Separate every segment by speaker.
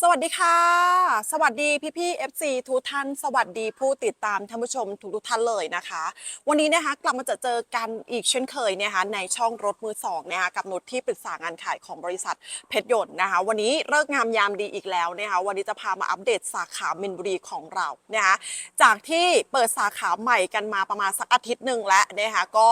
Speaker 1: สวัสดีค่ะ สวัสดีพี่พี่ๆ FC ทุกท่าน สวัสดีผู้ติดตามท่านผู้ชมทุกทุกท่านเลยนะคะ วันนี้นะคะกลับมาจอเจอกันอีกเช่นเคยนะคะในช่องรถมือสองนะคะกับนุชที่ปรึกษางานขายของบริษัทเพชรยนต์นะคะ วันนี้เลิกงามยามดีอีกแล้วนะคะวันนี้จะพามาอัปเดตสาขามินบุรีของเรานะคะจากที่เปิดสาขาใหม่กันมาประมาณสักอาทิตย์หนึ่งแล้วนะคะก็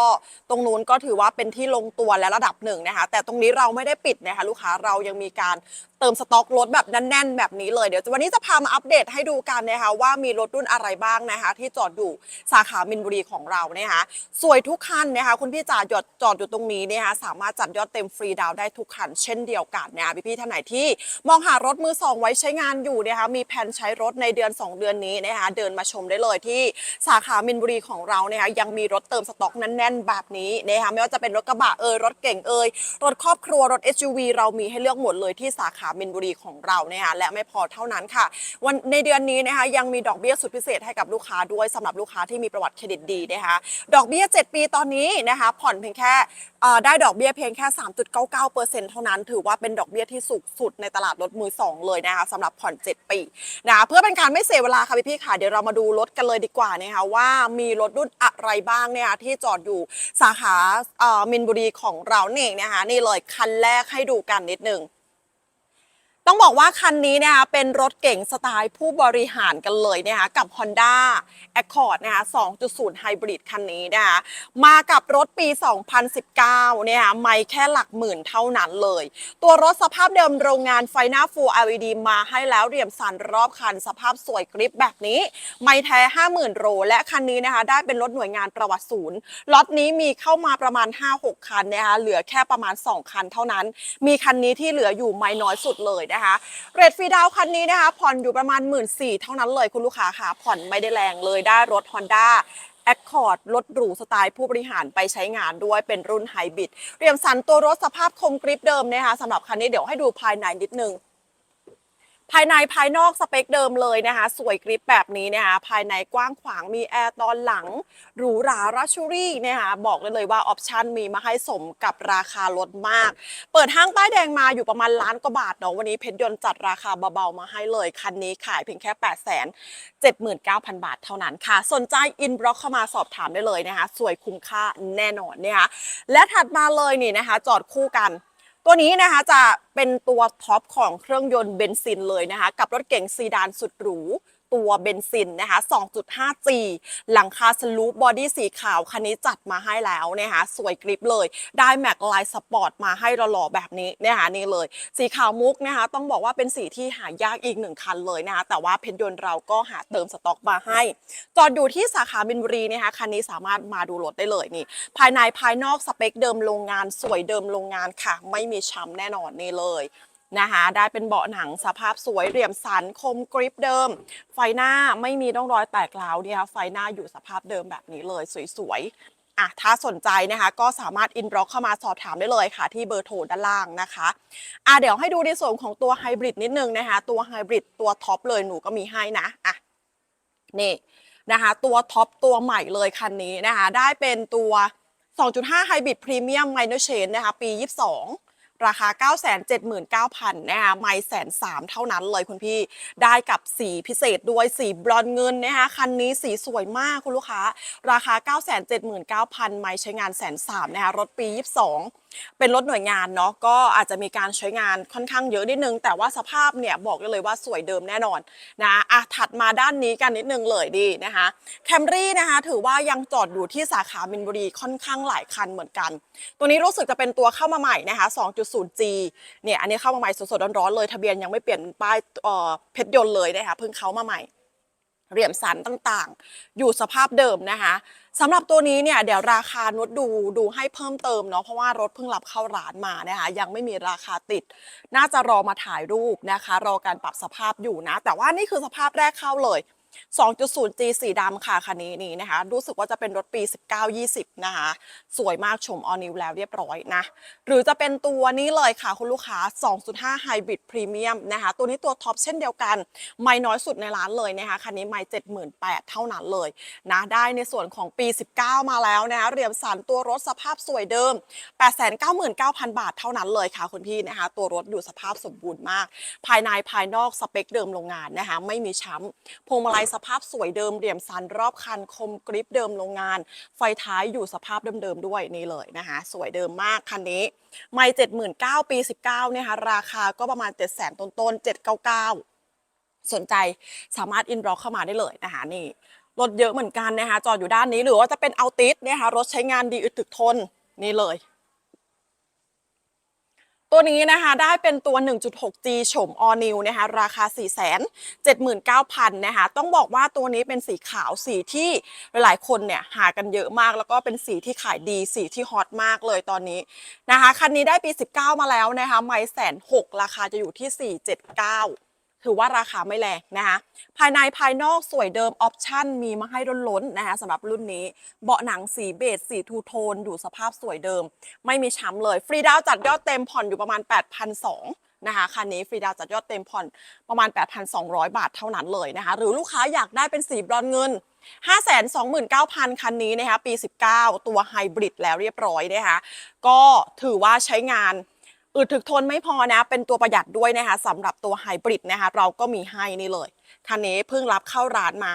Speaker 1: ตรงนู้นก็ถือว่าเป็นที่ลงตัวและระดับหนึ่งนะคะแต่ตรงนี้เราไม่ได้ปิดนะคะลูกค้าเรายังมีการเติมสต็อกรถแบบนัแน่นๆแบบนี้เลยเดี๋ยววันนี้จะพามาอัปเดตให้ดูกันนะคะว่ามีรถรุ่นอะไรบ้างนะคะ ที่จอดอยู่สาขามินบุรีของเรานะคะสวยทุกคันนะคะคุณพี่จ๋าจอดจอดอยู่ตรงนี้นะคะสามารถจัดยอดเต็มฟรีดาวได้ทุกคันเช่นเดียวกันนะคะพี่ๆท่านไหนที่มองหารถมือสองไว้ใช้งานอยู่นะคะมีแผนใช้รถในเดือน 2 เดือนนี้นะคะเดินมาชมได้เลยที่สาขามินบุรีของเรานะคะยังมีรถเติมสต็อกแน่นๆแบบนี้นะคะไม่ว่าจะเป็นรถกระบะเอยรถเก่งเอยรถครอบครัวรถ SUV เรามีให้เลือกหมดเลยที่สาขามินบุรีของเรานะคะและไม่พอเท่านั้นค่ะ วันในเดือนนี้นะคะยังมีดอกเบี้ยสุดพิเศษให้กับลูกค้าด้วยสำหรับลูกค้าที่มีประวัติเครดิตดีนะคะดอกเบี้ย 7 ปีตอนนี้นะคะผ่อนเพียงแค่ได้ดอกเบี้ยเพียงแค่ 3.99%เท่านั้น ถือว่าเป็นดอกเบี้ยที่สูงสุดในตลาดรถมือสองเลยนะคะสำหรับผ่อน 7 ปีนะะเพื่อเป็นการไม่เสียเวลาค่ะพี่ๆค่ะ เดี๋ยวเรามาดูรถกันเลยดีกว่านะคะว่ามีรถรุ่นอะไรบ้างเนี่ยที่จอดอยู่สาขามินบุรีของเราเนี่เองนะคะนี่เลยคันแรกให้ดูกันนิดนึง ต้องบอกว่าคันนี้นะคะเป็นรถเก๋งสไตล์ผู้บริหารกันเลยนะคะกับ Honda Accord นะคะ2.0 Hybrid คันนี้นะคะมากับรถปี 2019 เนี่ยนะคะไม่แค่หลักหมื่นเท่านั้นเลย ตัวรถสภาพเดิมโรงงานไฟหน้า Full LED มาให้แล้วเหลี่ยมสันรอบคันสภาพสวยกริปแบบนี้ ไม่แท้ 50,000 โรและคันนี้นะคะได้เป็นรถหน่วยงานประวัติศูนย์ล็อตนี้มีเข้ามาประมาณ 5-6 คันนะคะเหลือแค่ประมาณ 2 คันเท่านั้น มีคันนี้ที่เหลืออยู่ไม่น้อยสุดเลยนะคะเรทฟรีดาวคันนี้นะคะ ผ่อนอยู่ประมาณ 1 4ื่นเท่านั้นเลยคุณลูกค้าค่ะ ผ่อนไม่ได้แรงเลยได้รถ Honda Accord รถหรูสไตล์ผู้บริหารไปใช้งานด้วยเป็นรุ่นไฮบริดเรียมสันตัวรถสภาพคมกริปเดิมนะคะสำหรับคันนี้เดี๋ยวให้ดูภายในนิดนึง ภายในภายนอกสเปคเดิมเลยนะคะ สวยกริปแบบนี้นะคะ ภายในกว้างขวางมีแอร์ตอนหลัง หรูหรารัชชูรี่นะคะบอกเลยเลยว่าออปชันมีมาให้สมกับราคารถมาก เปิดห้างป้ายแดงมาอยู่ประมาณล้านกว่าบาทเนาะวันนี้เพชรยนต์จัดราคาเบาๆมาให้เลย คันนี้ขายเพียงแค่ 8 7 9 0 0 0 บาทเท่านั้นค่ะ สนใจอินบล็อกเข้ามาสอบถามได้เลยนะคะ สวยคุ้มค่าแน่นอนนะคะและถัดมาเลยนี่นะคะ จอดคู่กัน ตัวนี้นะคะจะเป็นตัวท็อปของเครื่องยนต์เบนซินเลยนะคะ กับรถเก๋งซีดานสุดหรู ตัวเบนซินนะคะ 2.5G หลังคาสลูปบอดี้สีขาวคันนี้จัดมาให้แล้วนะคะสวยกริปเลย ได้แม็กไลน์สปอร์ตมาให้หล่อๆแบบนี้นะคะนี่เลย สีขาวมุกนะคะ ต้องบอกว่าเป็นสีที่หายากอีกหนึ่งคันเลยนะคะแต่ว่าเพนยนต์เราก็หาเติมสต็อกมาให้ จอดอยู่ที่สาขาบินบุรีนะคะคันนี้สามารถมาดูรถได้เลยนี่ ภายในภายนอกสเปคเดิมโรงงานสวยเดิมโรงงานค่ะ ไม่มีช้ำแน่นอนนี่เลย นะคะ ได้เป็นเบาะหนังสภาพสวยเหลี่ยมสันคมกริปเดิม ไฟหน้าไม่มีร่องรอยแตกร้าวเนี่ยค่ะไฟหน้าอยู่สภาพเดิมแบบนี้เลยสวยๆอะถ้าสนใจนะคะ ก็สามารถอินบล็อกเข้ามาสอบถามได้เลยค่ะ ที่เบอร์โทรด้านล่างนะคะอะเดี๋ยวให้ดูในส่วนของตัวไฮบริดนิดนึงนะคะ ตัวไฮบริดตัวท็อปเลยหนูก็มีให้นะอะนี่นะคะตัวท็อปตัวใหม่เลยคันนี้นะคะ ได้เป็นตัว 2.5 Hybrid Premium Minor Chain นะคะ ปี 22 ราคา 979,000นะคะไม่แสนสามเท่านั้นเลยคุณพี่ได้กับสีพิเศษด้วยสีบรอนเงินนะคะคันนี้สีสวยมากคุณลูกค้า ราคา 979,000 ไม่ใช้งานแสนสามนะคะรถปี 22เป็นรถหน่วยงานเนาะก็อาจจะมีการใช้งานค่อนข้างเยอะนิดนึง แต่ว่าสภาพเนี่ยบอกได้เลยว่าสวยเดิมแน่นอนนะอะถัดมาด้านนี้กันนิดนึงเลยดีนะคะแคมรี่นะคะถือว่ายังจอดอยู่ที่สาขามินบุรีค่อนข้างหลายคันเหมือนกัน ตัวนี้รู้สึกจะเป็นตัวเข้ามาใหม่นะคะ 2.0G เนี่ยอันนี้เข้ามาใหม่สดๆร้อนๆเลย ทะเบียนยังไม่เปลี่ยนป้ายเอ่อเพชรยนต์เลยนะคะเพิ่งเข้ามาใหม่เหลี่ยมสันต่างๆ อยู่สภาพเดิมนะคะสำหรับตัวนี้เนี่ยเดี๋ยวราคานุดดูดูให้เพิ่มเติมเนาะเพราะว่ารถเพิ่งรับเข้าร้านมานะคะยังไม่มีราคาติด น่าจะรอมาถ่ายรูปนะคะ รอการปรับสภาพอยู่นะ แต่ว่านี่คือสภาพแรกเข้าเลย 2.0G สีดำค่ะคันนี้นี่นะคะ รู้สึกว่าจะเป็นรถปี 19-20 นะคะ สวยมากชมออนิวแล้วเรียบร้อยนะ หรือจะเป็นตัวนี้เลยค่ะคุณลูกค้า 2.5 Hybrid Premium นะคะ ตัวนี้ตัวท็อปเช่นเดียวกัน ไม่น้อยสุดในร้านเลยนะคะ คันนี้ไม่78,000 เท่านั้นเลยนะ ได้ในส่วนของปี 19 มาแล้วนะคะ เรียมสันตัวรถสภาพสวยเดิม 899,000 บาทเท่านั้นเลยค่ะคุณพี่นะคะ ตัวรถอยู่สภาพสมบูรณ์มาก ภายในภายนอกสเปคเดิมโรงงานนะคะ ไม่มีช้ำพวงมาลัยสภาพสวยเดิมเหลี่ยมสันรอบคันคมกริปเดิมโรงงาน ไฟท้ายอยู่สภาพเดิมๆด้วยนี่เลยนะคะ สวยเดิมมากคันนี้ ไม่79,000ปี19นะคะราคาก็ประมาณ700,000ต้นๆ799สนใจสามารถอินบล็อกเข้ามาได้เลยนะคะนี่รถเยอะเหมือนกันนะคะจอดอยู่ด้านนี้หรือว่าจะเป็นเอาติสเนะคะรถใช้งานดีอึดถึกทนนี่เลย ตัวนี้นะคะได้เป็นตัว 1.6G โฉม All New นะคะราคา 479,000นะคะต้องบอกว่าตัวนี้เป็นสีขาวสีที่หลายคนเนี่ยหากันเยอะมาก แล้วก็เป็นสีที่ขายดีสีที่ฮอตมากเลยตอนนี้นะคะคันนี้ได้ปี 19 มาแล้วนะคะไม่แสนหกราคาจะอยู่ที่ 479 ถือว่าราคาไม่แรงนะคะ ภายในภายนอกสวยเดิมออปชั่นมีมาให้ล้นๆนะคะสำหรับรุ่นนี้ เบาะหนังสีเบจสีทูโทน อยู่สภาพสวยเดิม ไม่มีช้ำเลย ฟรีดาวจัดยอดเต็มผ่อนอยู่ประมาณ 8,200นะคะคันนี้ฟรีดาวจัดยอดเต็มผ่อนประมาณ 8,200 บาทเท่านั้นเลยนะคะ หรือลูกค้าอยากได้เป็นสีบรอนเงิน 529,000 คันนี้นะคะปี 19 ตัวไฮบริดแล้วเรียบร้อยนะคะก็ถือว่าใช้งาน อึดถึกทนไม่พอนะ เป็นตัวประหยัดด้วยนะคะสำหรับตัวไฮบริดนะคะ เราก็มีให้นี่เลย คันนี้เพิ่งรับเข้าร้านมา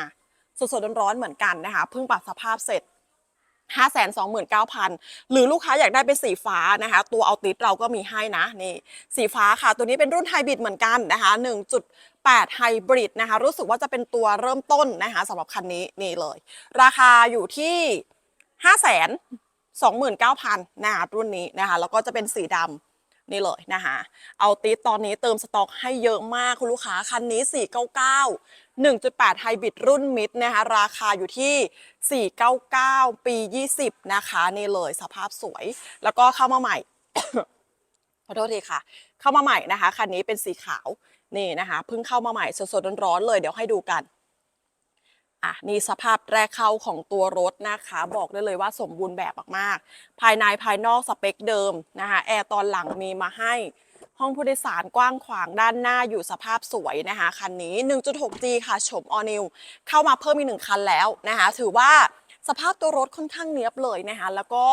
Speaker 1: สดๆร้อนๆเหมือนกันนะคะ เพิ่งปรับสภาพเสร็จ 529,000 หรือลูกค้าอยากได้เป็นสีฟ้านะคะ ตัวเอาติสเราก็มีให้นะนี่สีฟ้าค่ะ ตัวนี้เป็นรุ่นไฮบริดเหมือนกันนะคะ 1.8ไฮบริดนะคะ รู้สึกว่าจะเป็นตัวเริ่มต้นนะคะสำหรับคันนี้นี่เลย ราคาอยู่ที่529,000นะคะรุ่นนี้นะคะ แล้วก็จะเป็นสีดำ นี่เลยนะคะเอาติสตอนนี้เติมสต็อกให้เยอะมากคุณลูกค้าคันนี้ 499 1.8 ไฮบริดรุ่นมิดนะคะราคาอยู่ที่ 499 ปี 20 นะคะนี่เลยสภาพสวย แล้วก็เข้ามาใหม่ ขอโทษทีค่ะ เข้ามาใหม่นะคะคันนี้เป็นสีขาวนี่นะคะเพิ่งเข้ามาใหม่สดๆร้อนๆเลยเดี๋ยวให้ดูกัน อะนี่สภาพแรกเข้าของตัวรถนะคะ บอกได้เลยว่าสมบูรณ์แบบมากๆ ภายในภายนอกสเปคเดิมนะคะแอร์ตอนหลังมีมาให้ห้องผู้โดยสารกว้างขวางด้านหน้าอยู่สภาพสวยนะคะ คันนี้ 1.6G ค่ะชมออนิวเข้ามาเพิ่มอีกหนึ่งคันแล้วนะคะ ถือว่า สภาพตัวรถค่อนข้างเนียบเลยนะคะแล้วก็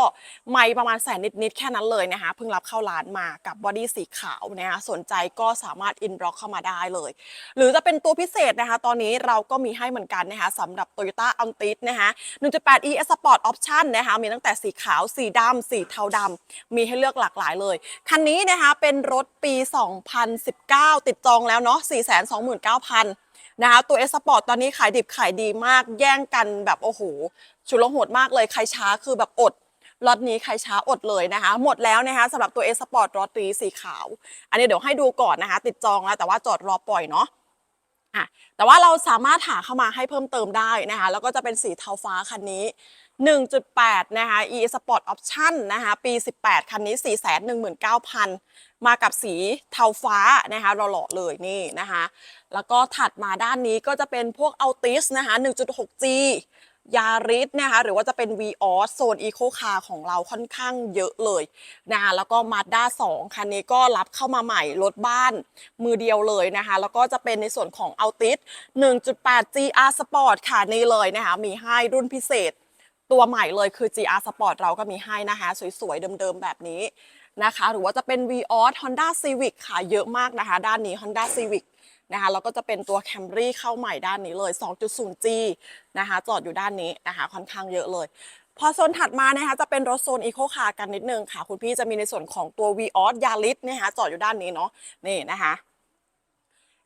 Speaker 1: ไม่ประมาณแสนนิดๆแค่นั้นเลยนะคะเพิ่งรับเข้าร้านมากับบอดี้สีขาวนะคะสนใจก็สามารถอินบล็อกเข้ามาได้เลย หรือจะเป็นตัวพิเศษนะคะ ตอนนี้เราก็มีให้เหมือนกันนะคะสำหรับ Toyota a l t i s นะคะ 1.8 ES Sport Option นะคะมีตั้งแต่สีขาวสีดำสีเทาดำมีให้เลือกหลากหลายเลย คันนี้นะคะเป็นรถปี 2019 ติดจองแล้วเนาะ429,000นะคะตัว S Sport ตอนนี้ขายดิบขายดีมากแย่งกันแบบโอ้โห ชุลโหดมากเลยใครช้าคือแบบอดรถนี้ใครช้าอดเลยนะคะ หมดแล้วนะคะสำหรับตัว S Sport รถนี้สีขาว อันนี้เดี๋ยวให้ดูก่อนนะคะ ติดจองแล้วแต่ว่าจอดรอปล่อยเนาะอะแต่ว่าเราสามารถหาเข้ามาให้เพิ่มเติมได้นะคะ แล้วก็จะเป็นสีเทาฟ้าคันนี้ 1.8 นะคะ e sport option นะคะ ปี 18 คันนี้ 419,000 มากับสีเทาฟ้านะคะราหล่อๆเลยนี่นะคะ แล้วก็ถัดมาด้านนี้ก็จะเป็นพวก Altis นะคะ 1.6G ยาริสนะคะหรือว่าจะเป็น v ีออสโซนอีโคคาของเราค่อนข้างเยอะเลยนะคะแล้วก็มาด้า2คันนี้ก็รับเข้ามาใหม่รถบ้านมือเดียวเลยนะคะแล้วก็จะเป็นในส่วนของ a l t i s 1.8 GR Sport ค่ะนี่เลยนะคะมีให้รุ่นพิเศษตัวใหม่เลยคือ GR Sport เราก็มีให้นะคะ สวยๆ เดิมๆ แบบนี้นะคะ หรือว่าจะเป็น v ีออส Honda Civic ค่ะเยอะมากนะคะ ด้านนี้ Honda Civic นะคะแล้วก็จะเป็นตัว Camry เข้าใหม่ด้านนี้เลย 2.0G นะคะจอดอยู่ด้านนี้นะคะค่อนข้างเยอะเลย พอโซนถัดมานะคะจะเป็นรถโซนอีโคคาร์กันนิดนึงค่ะ คุณพี่จะมีในส่วนของตัว v ีออสยาริสนะคะจอดอยู่ด้านนี้เนาะนี่นะคะ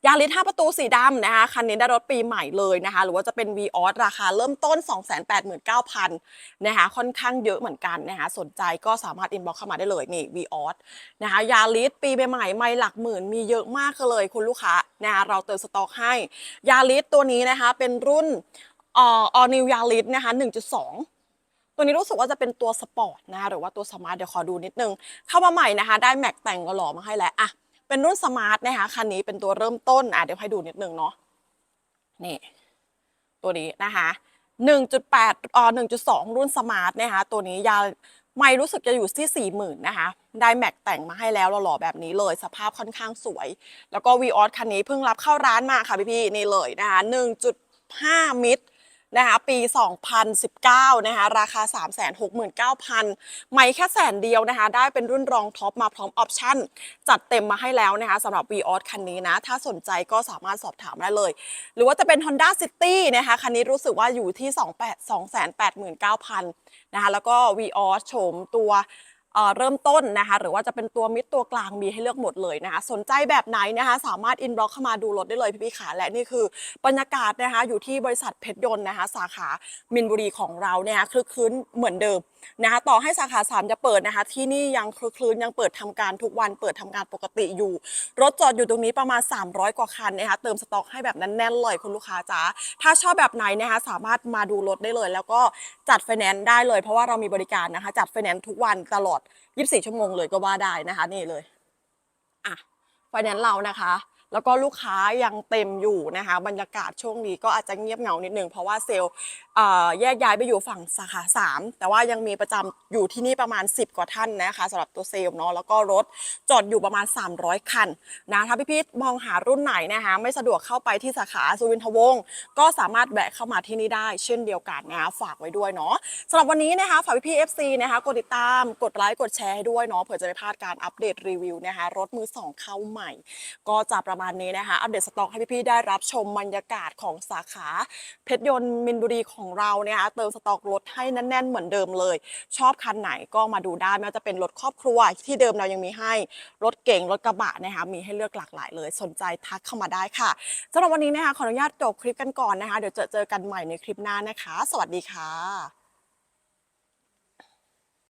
Speaker 1: ยาริส5ประตูสีดำนะคะคันนี้ได้รถปีใหม่เลยนะคะ หรือว่าจะเป็น v ีออสราคาเริ่มต้น 289,000นะคะค่อนข้างเยอะเหมือนกันนะคะสนใจก็สามารถอินบ็อกเข้ามาได้เลยนี่ v ีออสนะคะยาริสปีใหม่ๆไม่หลักหมื่นมีเยอะมากเลยคุณลูกค้านะคะเราเติมสต็อกให้ยาริสตัวนี้นะคะเป็นรุ่นออ all new ยาริสนะคะ1.2ตัวนี้รู้สึกว่าจะเป็นตัวสปอร์ตนะคะหรือว่าตัวสมาร์ทเดี๋ยวขอดูนิดนึง เข้ามาใหม่นะคะ ได้แม็กแต่งหล่อมาให้แล้วอะ เป็นรุ่นสมาร์ทนะคะคันนี้เป็นตัวเริ่มต้นอะเดี๋ยวให้ดูนิดนึงเนาะนี่ตัวนี้นะคะ1.8อ่อ1.2 รุ่นสมาร์ทนะคะตัวนี้ยาไม่รู้สึกจะอยู่ที่ 40,000 นะคะ ได้แม็กแต่งมาให้แล้วหล่อๆแบบนี้เลย สภาพค่อนข้างสวย แล้วก็ v ีออสคันนี้เพิ่งรับเข้าร้านมาค่ะพี่ๆนี่เลยนะคะ1.5 มิตร นะคะปี 2019 นะคะราคา 369,000 ไม่แค่แสนเดียวนะคะ ได้เป็นรุ่นรองท็อปมาพร้อมออปชั่น จัดเต็มมาให้แล้วนะคะสำหรับ v ีออคันนี้นะ ถ้าสนใจก็สามารถสอบถามได้เลย หรือว่าจะเป็น Honda City นะคะ คันนี้รู้สึกว่าอยู่ที่ 28 289,000 นะคะแล้วก็ v ีออสโฉมตัว เริ่มต้นนะคะ หรือว่าจะเป็นตัวมิดตัวกลางมีให้เลือกหมดเลยนะคะ สนใจแบบไหนนะคะ สามารถอินบล็อกเข้ามาดูรถได้เลยพี่ๆขาและนี่คือบรรยากาศนะคะอยู่ที่บริษัทเพชรยนต์นะคะ สาขามินบุรีของเราเนี่ยคลึกคื้นเหมือนเดิม นะคะต่อให้สาขา3จะเปิดนะคะ ที่นี่ยังคลื้นยังเปิดทำการทุกวันเปิดทำการปกติอยู่ รถจอดอยู่ตรงนี้ประมาณ 300 กว่าคันนะคะเติมสต็อกให้แบบแน่นๆเลยคุณลูกค้าจ๋าถ้าชอบแบบไหนนะคะสามารถมาดูรถได้เลย แล้วก็จัดไฟแนนซ์ได้เลย เพราะว่าเรามีบริการนะคะ จัดไฟแนนซ์ทุกวันตลอด 24 ชั่วโมงเลยก็ว่าได้นะคะนี่เลยอะไฟแนนซ์เรานะคะ แล้วก็ลูกค้ายังเต็มอยู่นะคะ บรรยากาศช่วงนี้ก็อาจจะเงียบเหงานิดนึงเพราะว่าเซลล์แยกย้ายไปอยู่ฝั่งสาขา3แต่ว่ายังมีประจำอยู่ที่นี่ประมาณ 10 กว่าท่านนะคะสำหรับตัวเซลล์เนาะแล้วก็รถจอดอยู่ประมาณ 300 คันนะถ้าพี่พีทมองหารุ่นไหนนะคะไม่สะดวกเข้าไปที่สาขาสุวินทวงศ์ก็สามารถแวะเข้ามาที่นี่ได้ เช่นเดียวกันนะคะฝากไว้ด้วยเนาะสำหรับวันนี้นะคะฝากพี่พีเอฟซีนะคะกดติดตามกดไลค์กดแชร์ให้ด้วยเนาะเผื่อจะไม่พลาดการอัปเดตรีวิวนะคะรถมือสองเข้าใหม่ ก็จะประมาณนี้นะคะ อัปเดตสต็อกให้พี่ๆได้รับชมบรรยากาศของสาขาเพชรยนต์มินบุรีของเราเนี่ยนะคะเติมสต็อกรถให้แน่นๆเหมือนเดิมเลย ชอบคันไหนก็มาดูได้ไม่ว่าจะเป็นรถครอบครัวที่เดิมเรายังมีให้ รถเก่งรถกระบะนะคะมีให้เลือกหลากหลายเลย สนใจทักเข้ามาได้ค่ะสำหรับวันนี้นะคะขออนุญาตจบคลิปกันก่อนนะคะ เดี๋ยวเจอเจอกันใหม่ในคลิปหน้านะคะ สวัสดีค่ะ